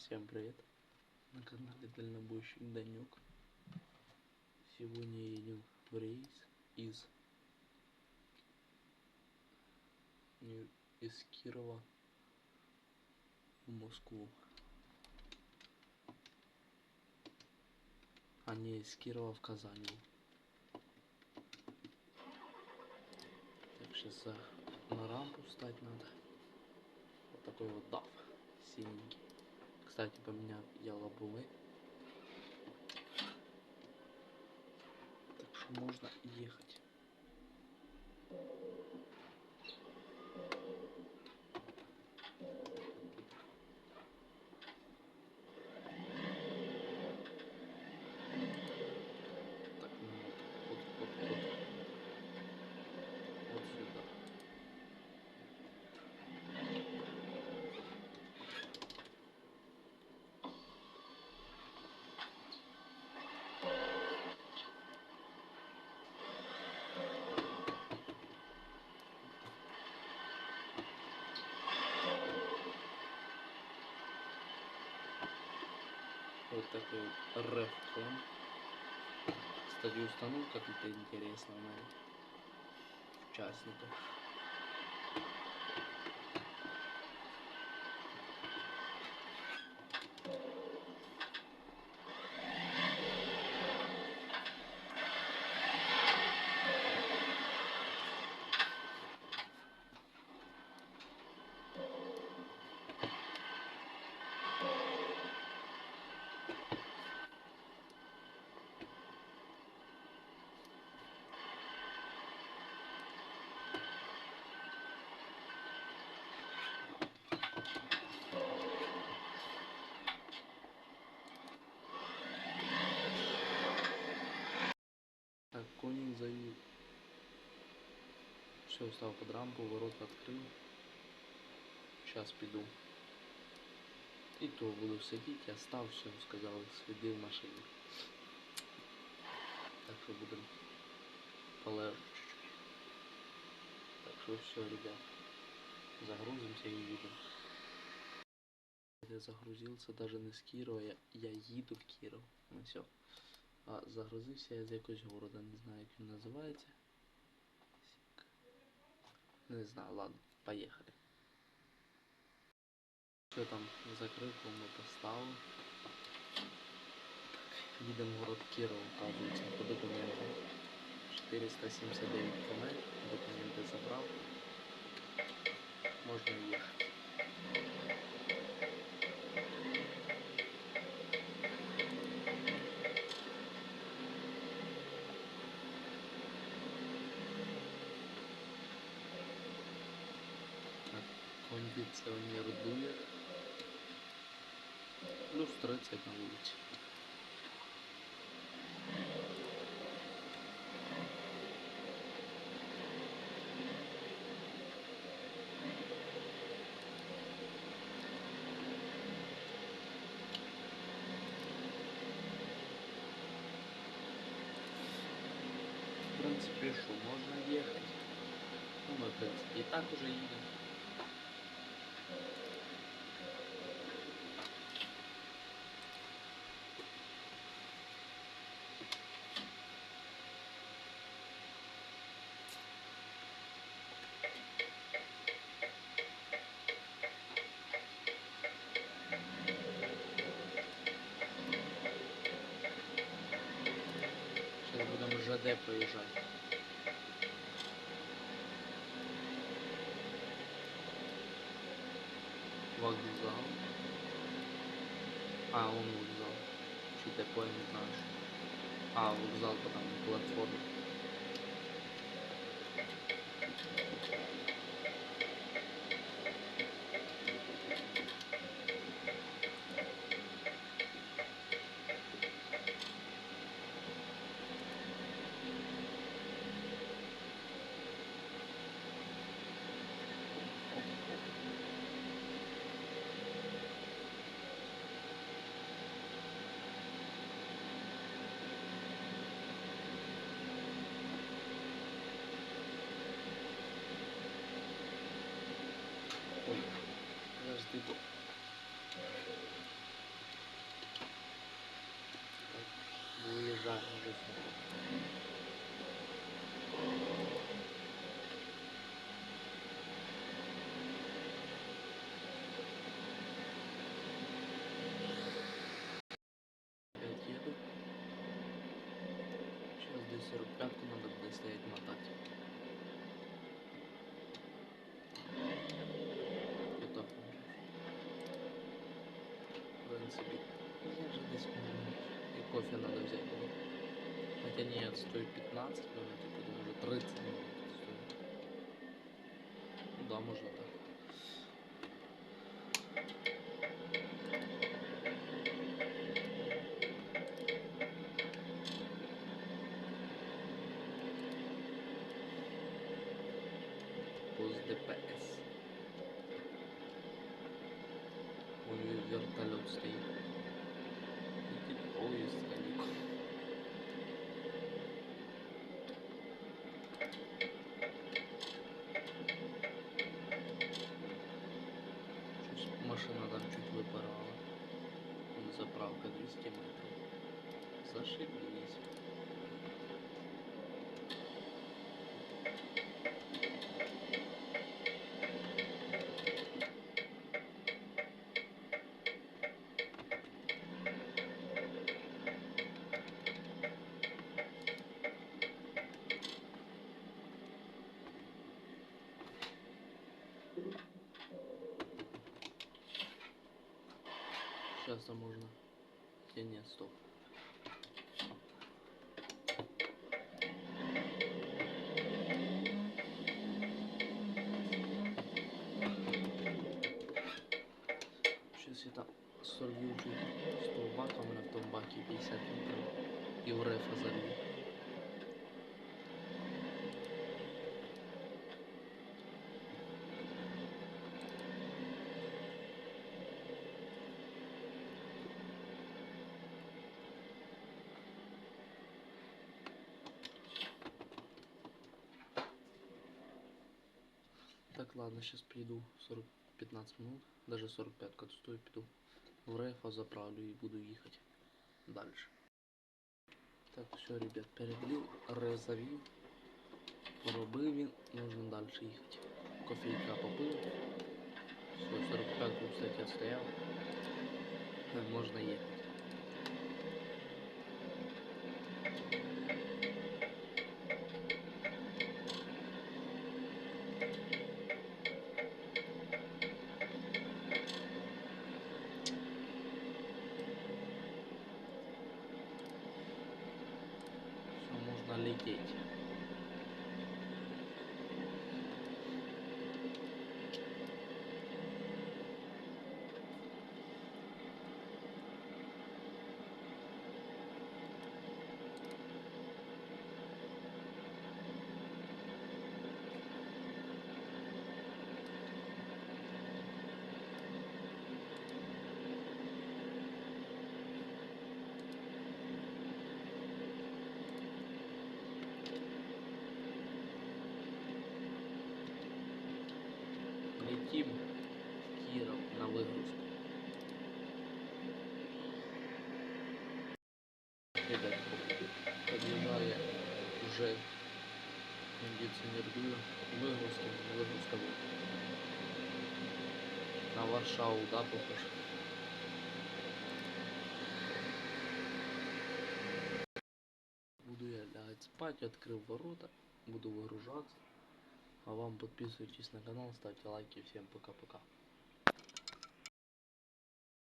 Всем привет! На канале Дальнобойщик Данек. Сегодня едем в рейс из из Кирова в Москву. А не из Кирова в Казань. Так, сейчас на рампу встать надо. Вот такой вот даф синенький. Кстати, поменял я лобовые. Так что можно ехать. Так, ну вот, вот, вот, вот. Вот сюда. Вот такой вот рэп-фон. Кстати, установка тут интересная, наверное. Участников. Все, стал под рампу, ворота открыл. Сейчас піду. І то буду сидіти, я став, все, сказав, сиди в машині. Так що будемо полежу чуть-чуть. Так что все, ребят. Загрузимся и едем. Я загрузился даже не с Кирова, я, я їду в Киров. Ну все. А загрузився я з якогось города, не знаю, як він називається. Сік. Не знаю, ладно, поїхали. Все там закрив, ми поставив. Так, їдемо в город Кіров, оказується, по документам. 479 км, документи забрав. Можна їхати. Кондиционер дует. Плюс 30 на улице. В принципе, что, можно ехать. Ну, мы, в принципе, и так уже едем. ЖД проезжать. Вокзал. А, он вокзал. Чуть такое не знаю. А, вокзал потом платформа. people. Выезжать Сейчас до 45 надо будет стоять мотать. И кофе надо взять будет. Хотя нет, стоит 15 минут, подумал, уже 30 минут стоит. Ну да, можно вертолет стоит. Летит поезд далеко. Чуть машина там чуть выпорала. Вон Заправка 200 метров. Зашибись. Там можно. Хотя нет, стоп. Сейчас я там солью чуть 100 бак, а в том баке 50 литров. И в рефа залью. Так, ладно, сейчас приду 40, 15 минут, даже 45 как стоит, приду в рефа заправлю и буду ехать дальше. Так, все, ребят, передлил, резавів, поробив він, можна далі їхати. Кофейка попив. Все, 45 кстати, отстоял. Е, Можна їхати. Лететь. Летим в Киров на выгрузку. Ребят, подъезжая уже кондиционер дует, выгрузки, выгрузка будет. На Варшаву, да, похож? Буду я лягать спать, открыл ворота, буду выгружаться. А вам подписывайтесь на канал, ставьте лайки. Всем пока-пока.